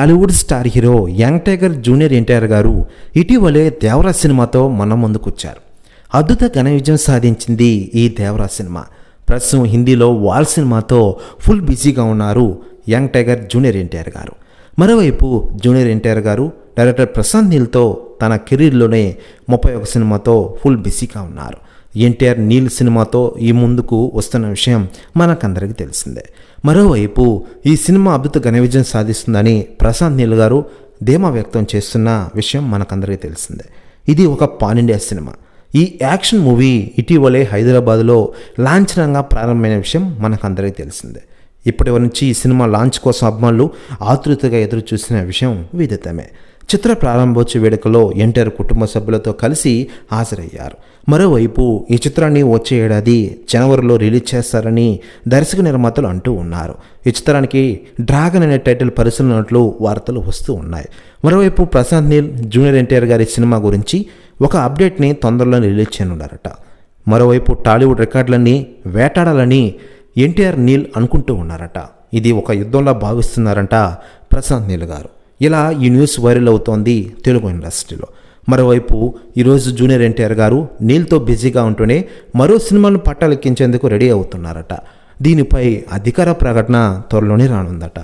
Tollywood star hero young tiger junior NTR గారు ఇటీవలే దేవరా సినిమాతో మన ముందుకొచ్చారు. అద్భుత ఘన విజయం సాధించింది ఈ దేవరా సినిమా. ప్రస్తుతం హిందీలో వాల్ సినిమాతో ఫుల్ బిజీగా ఉన్నారు యంగ్ టైగర్ జూనియర్ ఎన్టీఆర్ గారు. మరోవైపు జూనియర్ ఎన్టీఆర్ గారు డైరెక్టర్ ప్రశాంత్ నీల్తో తన కెరీర్లోనే ముప్పై ఒక సినిమాతో ఫుల్ బిజీగా ఉన్నారు. ఎన్టీఆర్ నీల్ సినిమాతో ఈ ముందుకు వస్తున్న విషయం మనకందరికీ తెలిసిందే. మరోవైపు ఈ సినిమా అద్భుత ఘన విజయం సాధిస్తుందని ప్రశాంత్ నీల్ గారు ధీమా వ్యక్తం చేస్తున్న విషయం మనకందరికీ తెలిసిందే. ఇది ఒక పాన్ ఇండియా సినిమా. ఈ యాక్షన్ మూవీ ఇటీవలే హైదరాబాద్లో లాంఛనంగా ప్రారంభమైన విషయం మనకందరికీ తెలిసిందే. ఇప్పటి నుంచి ఈ సినిమా లాంచ్ కోసం అభిమానులు ఆతృతగా ఎదురు చూసిన విషయం విదితమే. చిత్ర ప్రారంభోత్సవ వేడుకలో ఎన్టీఆర్ కుటుంబ సభ్యులతో కలిసి హాజరయ్యారు. మరోవైపు ఈ చిత్రాన్ని వచ్చే ఏడాది జనవరిలో రిలీజ్ చేస్తారని దర్శక నిర్మాతలు అంటూ ఉన్నారు. ఈ చిత్రానికి డ్రాగన్ అనే టైటిల్ పరిశీలనట్లు వార్తలు వస్తూ ఉన్నాయి. మరోవైపు ప్రశాంత్ నీల్ జూనియర్ ఎన్టీఆర్ గారి సినిమా గురించి ఒక అప్డేట్ని తొందరలో రిలీజ్ చేయనున్నారట. మరోవైపు టాలీవుడ్ రికార్డులన్నీ వేటాడాలని ఎన్టీఆర్ నీల్ అనుకుంటూ ఉన్నారట. ఇది ఒక యుద్ధంలా భావిస్తున్నారంట ప్రశాంత్ నీల్ గారు. ఇలా ఈ న్యూస్ వైరల్ అవుతోంది తెలుగు ఇండస్ట్రీలో. మరోవైపు ఈరోజు జూనియర్ ఎన్టీఆర్ గారు నీల్తో బిజీగా ఉంటూనే మరో సినిమాను పట్టాలెక్కించేందుకు రెడీ అవుతున్నారట. దీనిపై అధికార ప్రకటన త్వరలోనే రానుందట.